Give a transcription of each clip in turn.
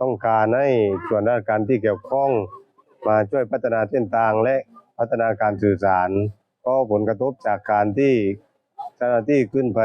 ต้องการให้ส่วนราชการที่เกี่ยวข้องมาช่วยพัฒนาเส้นทางและพัฒนาการสื่อสารเพราะผลกระทบจากการที่เจ้าหน้าที่ขึ้นไป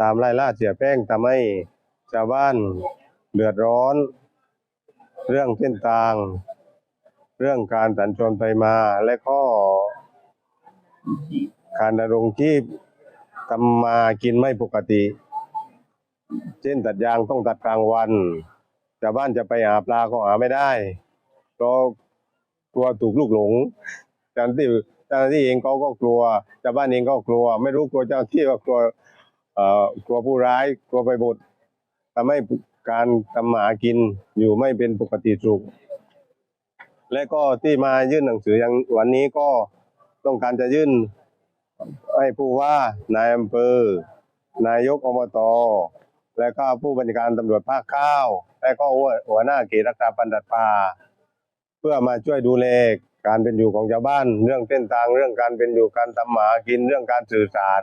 ตามไล่ล่าเสียแป้งทำให้ชาวบ้านเดือดร้อน เรื่องเส้นทาง เรื่องการสัญจรไปมาและก็การดำรงชีพทำมากินไม่ปกติ เช่นตัดยางต้องตัดกลางวันชาวบ้านจะไปหาปลาก็หาไม่ได้เพราะกลัวถูกลูกหลงเจ้าหน้าที่เจ้าหน้าที่เองเขาก็กลัวชาวบ้านเองก็กลัว ไม่รู้กลัวเจ้าหน้าที่ว่ากลัวเอ่อกลัวผู้ร้ายกลัวไปบดทำให้การทำหากินอยู่ไม่เป็นปกติสุข และก็ที่มายื่นหนังสืออย่างวันนี้ก็ต้องการจะยื่นให้ผู้ว่านายอำเภอนายกอบตและก็ผู้บัญชาการตำรวจภาคเก้าและก็หัวหัวหน้าเขตรักษาพันธุ์สัตว์ป่าเพื่อมาช่วยดูแลการเป็นอยู่ของชาวบ้าน เรื่องเส้นทางเรื่องการเป็นอยู่การทำหมากินเรื่องการสื่อสาร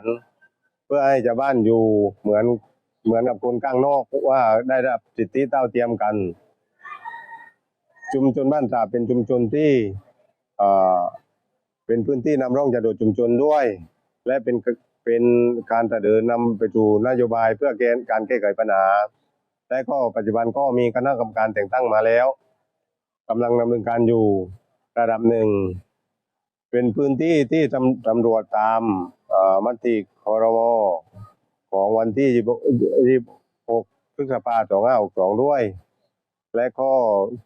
เพื่อให้ชาวบ้านอยู่เหมือนเหมือนกับคนข้างนอกว่าได้รับสิทธิเท่าเทียมกัน ชุมชนบ้านตราเป็นชุมชนที่เป็นพื้นที่นำร่องจะโดดชุมชนด้วย และเป็นเป็นการเสนอนำไปสู่นโยบายเพื่อแก้การแก้ไขปัญหา และก็ปัจจุบันก็มีคณะกรรมการแต่งตั้งมาแล้วกำลังดำเนินการอยู่ระดับหนึ่ง เป็นพื้นที่ที่ตำรวจตามมติคอรมอของวันที่ 26พฤษภาคม2562 ด้วย และก็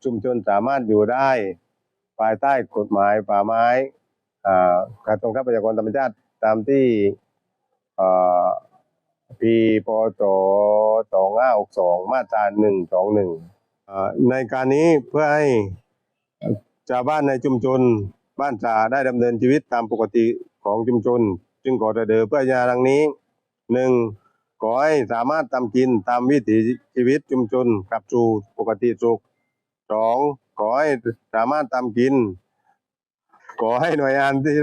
ชุมชนสามารถอยู่ได้ ภายใต้กฎหมายป่าไม้การตรงทัพประชากรธรรมชาติตามที่เอ่อปีปจสองห้าหกสองมาตราหนึ่งสองหนึ่งในการนี้เพื่อให้ชาวบ้านในชุมชนบ้านจ่าได้ดำเนินชีวิตตามปกติของชุมชน จึงขอเสนอเพื่อยาดังนี้หนึ่ง ขอให้สามารถทำกินตามวิถีชีวิตชุมชนกลับสู่ปกติสุขสองขอให้สามารถทำกิน ขอให้หน่วยงานที่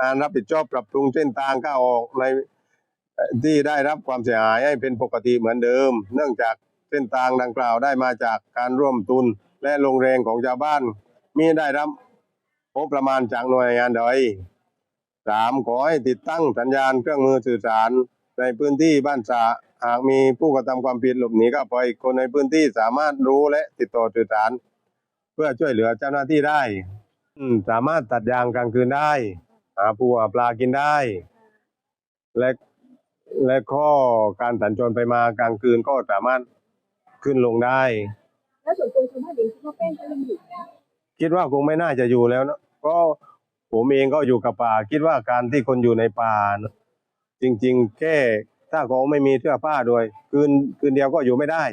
อ่านรับผิดชอบปรับปรุงเส้นทางเข้าออกในที่ได้รับความเสียหายให้เป็นปกติเหมือนเดิม เนื่องจากเส้นทางดังกล่าวได้มาจากการร่วมทุนและลงแรงของชาวบ้านมีได้รับงบประมาณจากหน่วยงานใดสามขอให้ติดตั้งสัญญาณเครื่องมือสื่อสาร ในพื้นที่บ้านสะหากมีผู้กระทำความผิดหลบหนีเข้าไปคนในพื้นที่สามารถรู้และติดต่อสื่อสาร เพื่อช่วยเหลือเจ้าหน้าที่ได้ อืมสามารถตัดยางกลางคืนได้ หาปูหาปลากินได้ และและข้อการสัญจรไปมากลางคืนก็สามารถขึ้นลงได้ แล้วส่วนตัวชาวบ้านเองคิดว่าแป้งเขายังอยู่ไหมคิดว่าคงไม่น่าจะอยู่แล้วนะก็ผมเองก็อยู่กับป่า คิดว่าการที่คนอยู่ในป่านะ จริง ๆ แค่ถ้าเขาไม่มีเสื้อผ้าด้วย คืนคืนเดียวก็อยู่ไม่ได้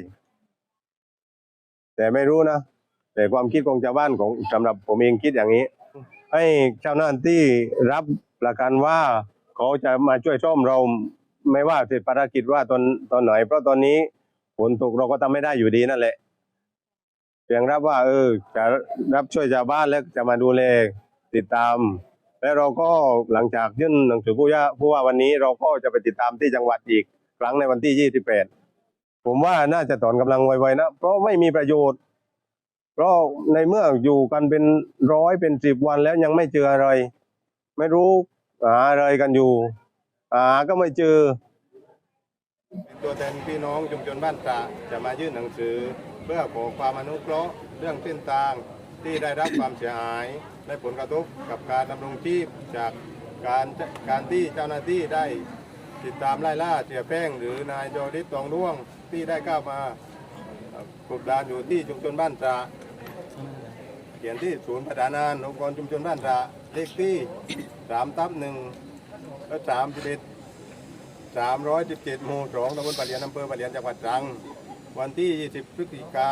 แต่ไม่รู้นะ แต่ความคิดของชาวบ้านของสำหรับผมเองคิดอย่างนี้ ให้เจ้าหน้าที่รับประกันว่าเขาจะมาช่วยซ่อมเราไม่ว่าเสร็จภารกิจว่าตอนตอนไหน เพราะตอนนี้ฝนตกเราก็ทำไม่ได้อยู่ดีนั่นแหละเพียงรับว่า เออ จะรับช่วยชาวบ้านแล้วจะมาดูแลติดตาม และเราก็หลังจากยื่นหนังสือผู้ว่าผู้ว่าวันนี้เราก็จะไปติดตามที่จังหวัดอีกครั้งในวันที่ 28 ผมว่าน่าจะถอนกำลังไวๆนะ เพราะไม่มีประโยชน์ เพราะในเมื่ออยู่กันเป็นร้อยเป็นสิบวันแล้วยังไม่เจออะไร ไม่รู้หาอะไรกันอยู่หาก็ไม่เจอเป็นตัวแทนพี่น้องชุมชนบ้านตระจะมายื่นหนังสือ เพื่อขอความอนุเคราะห์เรื่องเส้นทางที่ได้รับความเสียหาย และผลกระทบกับการดำรงชีพจากการการที่เจ้าหน้าที่ได้ติดตามไล่ล่าเสียแป้งหรือนายโจดิตตองร่วงที่ได้เข้ามากบดานอยู่ที่ชุมชนบ้านตระเขียนที่ศูนย์พัฒนานองค์กรชุมชนบ้านตระเลขที่สามทับหนึ่งและสามสิบเอ็ดสามร้อยสิบเจ็ดหมู่สองตำบลปะเหลียนอำเภอปะเหลียนจังหวัดตรัง วันที่20พฤศจิกา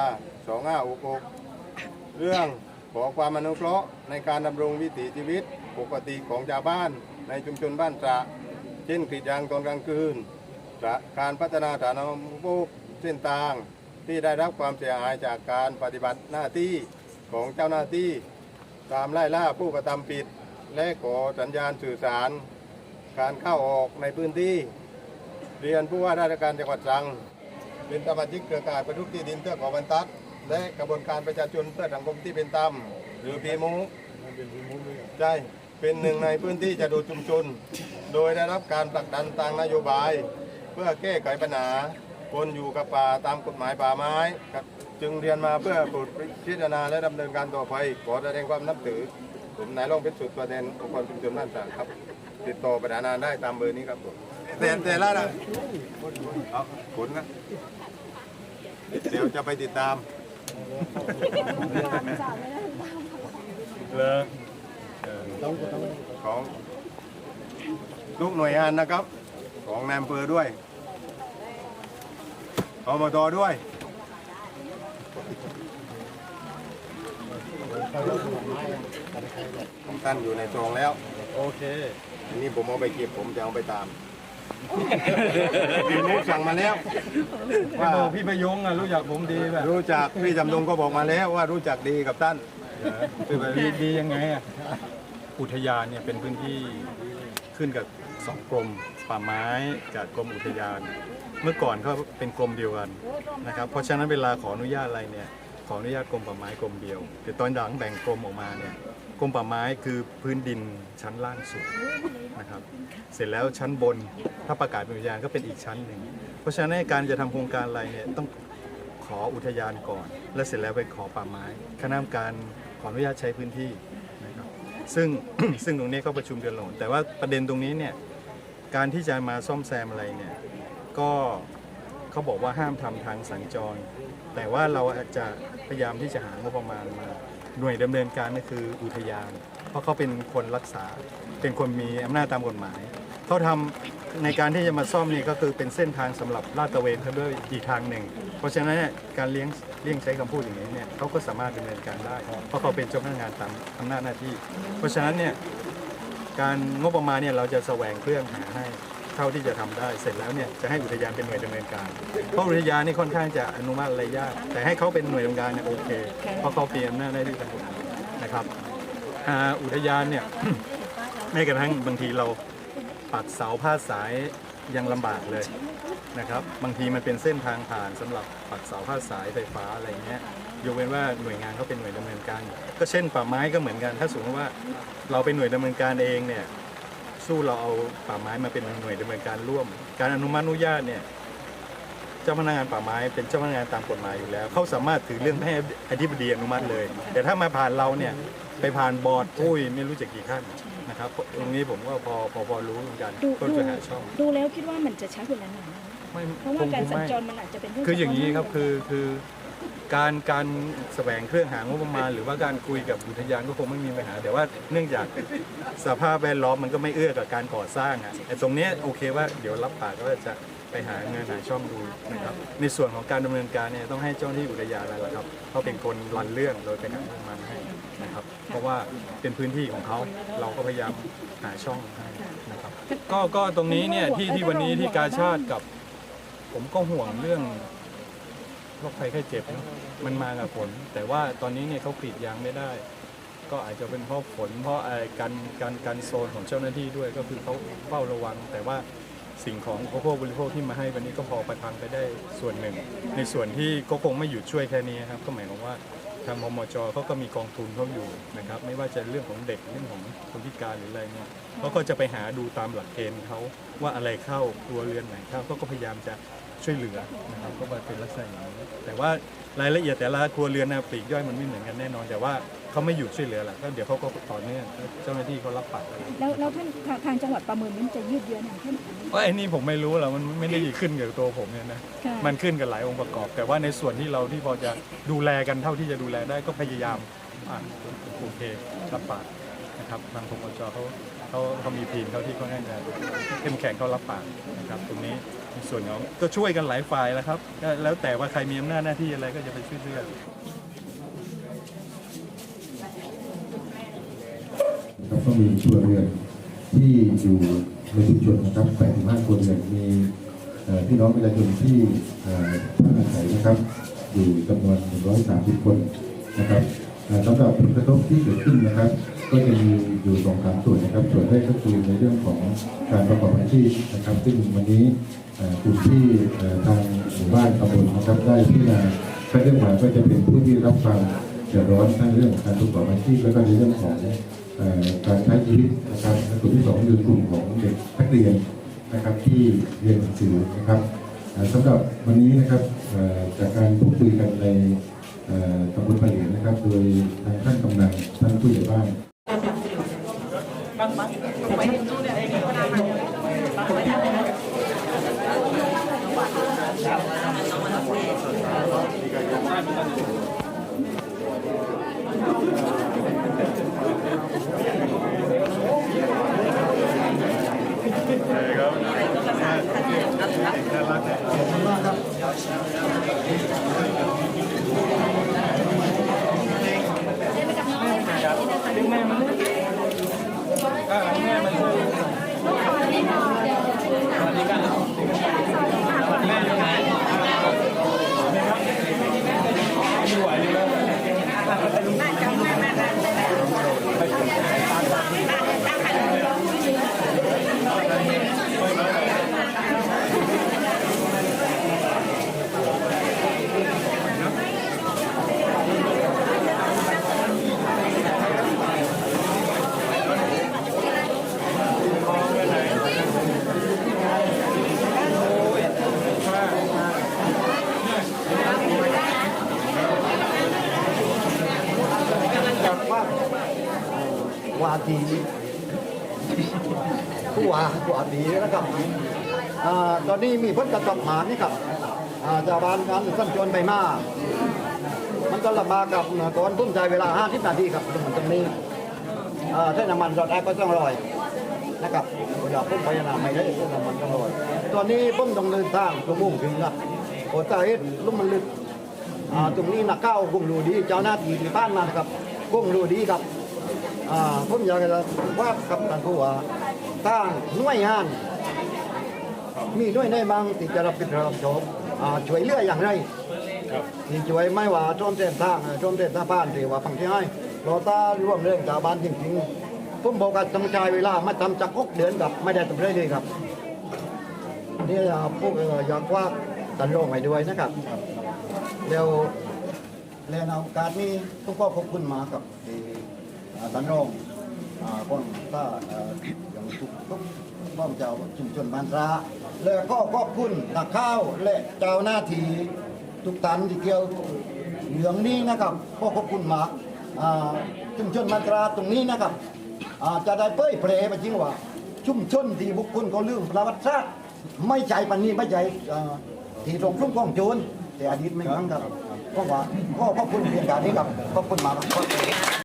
2566เรื่อง ขอความอนุเคราะห์ในการดำรงวิถีชีวิตปกติของชาวบ้านในชุมชนบ้านตระเช่นกรีดยางตอนกลางคืนและการพัฒนาฐานะอุปโภคเส้นทางที่ได้รับความเสียหายจากการปฏิบัติหน้าที่ของเจ้าหน้าที่ ตามไล่ล่าผู้กระทำผิด และขอสัญญาณสื่อสาร การเข้าออกในพื้นที่ เรียนผู้ว่าราชการจังหวัดตรัง เป็นสมาชิกเครือข่ายประทุกที่ดินเพื่อขอบรรทัด และกระบวนการประชาชนเพื่อสังคมที่เป็นธรรมหรือพีมูใช่เป็นหนึ่งในพื้นที่จะดูชุมชน โดยได้รับการผลักดันทางนโยบาย เพื่อแก้ไขปัญหาคนอยู่กับป่าตามกฎหมายป่าไม้ครับจึงเรียนมาเพื่อปลูกพิจารณาและดำเนินการต่อไป ขอแสดงความนับถือ ผมนายรองเป็นสุดตัวแทนองค์กรชุมชนบ้านตากครับ ติดต่อประธานงานได้ตามเบอร์นี้ครับผมแต่แต่ละนะเอาผลนะเดี๋ยวจะไปติดตาม เลยของทุกหน่วยงานนะครับ ของนายอำเภอด้วยอบตด้วย ของท่านอยู่ในซองแล้ว โอเค อันนี้ผมเอาไปเก็บผมจะเอาไปตาม พี่นุสั่งมาแล้ว ว่าว่าพี่ประยงอะรู้จักผมดีแบบรู้จักพี่จำนงก็บอกมาแล้วว่ารู้จักดีกับท่านดีดียังไงอะอุทยานเนี่ยเป็นพื้นที่ขึ้นกับสองกรมป่าไม้กับกรมอุทยาน เมื่อก่อนเขาเป็นกรมเดียวกันนะครับ เพราะฉะนั้นเวลาขออนุญาตอะไรเนี่ยข ออนุญาตกรมป่าไม้กรมเดียวแต่ตอนหลังแบ่งกรมออกมาเนี่ยกรมป่าไม้คือพื้นดินชั้นล่างสุดนะครับเสร็จแล้วชั้นบนถ้าประกาศเป็นอุทยานก็เป็นอีกชั้นหนึ่งเพราะฉะนั้นในการจะทำโครงการอะไรเนี่ยต้องขออุทยานก่อน แล้วเสร็จแล้วไปขอป่าไม้คณะกรรมการขออนุญาตใช้พื้นที่นะครับซึ่งซึ่งตรงนี้เขาประชุมเดือนละหนแต่ว่าประเด็นตรงนี้เนี่ยการที่จะมาซ่อมแซมอะไรเนี่ยก็เขาบอกว่าห้ามทำทางสัญจร แต่ว่าเราอาจจะพยายามที่จะหางบประมาณมาหน่วยดำเนินการก็คืออุทยาน เพราะเขาเป็นคนรักษา เป็นคนมีอำนาจตามกฎหมาย เขาทำในการที่จะมาซ่อมนี่ก็คือเป็นเส้นทางสำหรับลาดตระเวนเขาด้วยอีกทางหนึ่ง เพราะฉะนั้นเนี่ยการเลี้ยงเลี้ยงใช้คำพูดอย่างนี้เนี่ยเขาก็สามารถดำเนินการได้ เพราะเขาเป็นเจ้าพนักงานตามอำนาจหน้าที่ เพราะฉะนั้นเนี่ยการงบประมาณเนี่ยเราจะแสวงเครื่องหาให้ เท่าที่จะทำได้ เสร็จแล้วเนี่ยจะให้อุทยานเป็นหน่วยดำเนินการ เพราะอุทยานนี่ค่อนข้างจะอนุมัติอะไรยาก แต่ให้เขาเป็นหน่วยดำเนินการเนี่ยโอเค เพราะเขาเปลี่ยนอำนาจหน้าที่ทางกฎหมายนะครับอ่าอุทยานเนี่ยแม้กระทั่งบางทีเราปักเสาพาดสายยังลำบากเลยนะครับบางทีมันเป็นเส้นทางผ่านสำหรับปักเสาพาดสายไฟฟ้าอะไรเงี้ยยกเว้นว่าหน่วยงานเขาเป็นหน่วยดำเนินการ ก็เช่นป่าไม้ก็เหมือนกัน ถ้าสมมติว่าเราเป็นหน่วยดำเนินการเองเนี่ย สู้เราเอาป่าไม้มาเป็นหน่วยดำเนินการร่วม การอนุมัติอนุญาตเนี่ยเจ้าพนักงานป่าไม้เป็นเจ้าพนักงานตามกฎหมายอยู่แล้ว เขาสามารถถือเรื่องให้อธิบดีอนุมัติเลย แต่ถ้ามาผ่านเราเนี่ยไปผ่านบอร์ดอุ้ยไม่รู้จักกี่ขั้นนะครับตรงนี้ผมก็พอพอพอรู้เหมือนกันดูก็ดูจะหาช่องดูแล้วคิดว่ามันจะช้ากว่านั้นหน่อยไหมไม่เพราะว่าคงการคงสัญไม่จรมันอาจจะเป็นเรื่องคืออย่างนี้นี้ครับคือคือ การการแสวงเครื่องหางบประมาณ หรือว่าการคุยกับอุทยานก็คงไม่มีปัญหา แต่ว่าเนื่องจากสภาพแวดล้อมมันก็ไม่เอื้อกับการก่อสร้างอะแต่ตรงเนี้ยโอเคว่าเดี๋ยวรับปากก็จะไปหาเงินหาช่องดูนะครับในส่วนของการดำเนินการเนี่ยต้องให้เจ้าหน้าที่อุทยานอะไรล่ะครับเขาเป็นคนรันเรื่องโดยเป็นอนุมันให้นะครับ เพราะว่าเป็นพื้นที่ของเขาเราก็พยายามหาช่องให้นะครับก็ก็ตรงนี้เนี่ยที่ที่วันนี้ที่กาชาติกับ ผมก็ห่วงเรื่อง โรคภัยไข้เจ็บเนอะมันมากับฝน แต่ว่าตอนนี้เนี่ยเขากรีดยางไม่ได้ ก็อาจจะเป็นเพราะฝนเพราะไอ้การการการโซนของเจ้าหน้าที่ด้วยก็คือเขาเฝ้าระวัง แต่ว่าสิ่งของอุปโภคบริโภคที่มาให้วันนี้ก็พอประทังไปได้ส่วนหนึ่ง ในส่วนที่ก็คงไม่หยุดช่วยแค่นี้ครับก็หมายความว่าทางมมจเขาก็มีกองทุนเขาอยู่นะครับ ไม่ว่าจะเรื่องของเด็กเรื่องของคนพิการหรืออะไรเนี่ยเขาก็จะไปหาดูตามหลักเกณฑ์เขาว่าอะไรเข้าครัวเรือนไหนเข้าเขาก็พยายามจะ ช่วยเหลือนะครับก็มาเป็นลักษณะอย่างนี้แต่ว่ารายละเอียดแต่ละครัวเรือนนะปลีกย่อยมันไม่เหมือนกันแน่นอน แต่ว่าเขาไม่หยุดช่วยเหลือหรอกก็เดี๋ยวเขาก็ต่อเนื่องเจ้าหน้าที่เขารับปากอะไรแล้วแล้วท่านทางทางจังหวัดประเมินนี่มันจะยืดเยื้อนานแค่ไหนว่าไอ้นี่ผมไม่รู้หรอกมันไม่ได้ขึ้นกับตัวผมเนี่ยนะค่ะมันขึ้นกับหลายองค์ประกอบ แต่ว่าในส่วนที่เราที่พอจะดูแลกันเท่าที่จะดูแลได้ก็พยายามอ่าโอเครับปาก นะครับทางพมจเขาเขาเขามีทีมเขาที่ค่อนข้างจะเข้มแข็งเขารับปากนะครับตรงนี้ในส่วนของก็ช่วยกันหลายฝ่ายแล้วครับก็แล้วแต่ว่าใครมีอำนาจหน้าที่อะไรก็จะไปช่วยเหลือแล้วก็มีครัวเรือนที่อยู่ในชุมชนนะครับ85คนเรือนมีพี่น้องประชาชนที่เอ่อพักอาศัยนะครับ อยู่จำนวน 130 คนนะครับแอ่าสำหรับผลกระทบที่เกิดขึ้นนะครับ ก็จะมีอยู่สองสามส่วนนะครับ ส่วนแรกก็คือในเรื่องของการประกอบอาชีพนะครับ ซึ่งวันนี้กลุ่มที่ทางหมู่บ้านตำบลนะครับได้พิจารณาไปเรื่องมาก็จะเป็นผู้ที่รับความเดือดร้อนทั้งเรื่องของการประกอบอาชีพแล้วก็ในเรื่องของการใช้ชีวิตนะครับและกลุ่มที่สองคือกลุ่มของเด็กนักเรียนนะครับที่เรียนหนังสือนะครับเอ่อสำหรับวันนี้นะครับจากการพูดคุยกันในตำบลปะเหลียนนะครับ โดยทางท่านกำนันท่านผู้ใหญ่บ้าน ว่า ดีผู้ว่าผู้ว่าดีนะครับอตอนนี้มีพ้นกระตบหมานนี่ครับอ่าชาวบ้านกันสัญจรไปมามันก็ลำบากกับก่อนพุ่มใจเวลาห้าสิบนาทีครับตรงตรงนี้เส้นน้ำมันรถแอร์ก็ต้องลอยนะครับอยาพุ่มไปนาไม่ได้เส้นน้ำมันต้องลอยตอนนี้พุ่มต้องเดินทางตัวมุ่งถึงครับโอ้ตาเอ็ดลุ่มมันลึกตรงนี้นักก้าวคงรูดี เจ้าหน้าที่ที่บ้านมาครับคงรูดีครับ อ่าผมอยากจะว่ากับท่านผู้ว่าตั้งหน่วยงาน มีหน่วยในบางที่จะรับผิดรับชอบอ่าช่วยเหลืออย่างไรที่ช่วยไม่ว่าโจมเส้นทางโจมเส้นทางบ้านหรือว่าฝั่งที่ให้เราตาร่วมเรื่องชาวบ้านจริงๆผมบอกว่าต้องใช้เวลามาทำจากหกเดือนกับไม่ได้ทำเลยเลยครับนี่อ่าพวกเอ่ออยากว่าตันโลงไปด้วยนะครับแล้วแล้วในโอกาสนี้ผมก็ขอบคุณมากครับที่ อ่าท่านรองอ่าคนก็เอ่ออย่างทุกทุกบ้องเจ้าชุมชนบ้านราและก็ขอบคุณนักข้าวและเจ้าหน้าที่ทุกท่านที่เกี่ยวเรื่องนี้นะครับก็ขอบคุณมากอ่าชุมชนบ้านราตรงนี้นะครับอ่าจะได้เผยแพร่ไปจริงว่า ชุมชนที่บุคคลก็ลืมประวัติศาสตร์ไม่ใช่ปันนี้ไม่ใช่อ่าที่ตรงรุ่งของโจรแต่อดีตไม่ครั้งครับก็ว่าก็ขอบคุณเพียงการนี้ครับขอบคุณมากครับ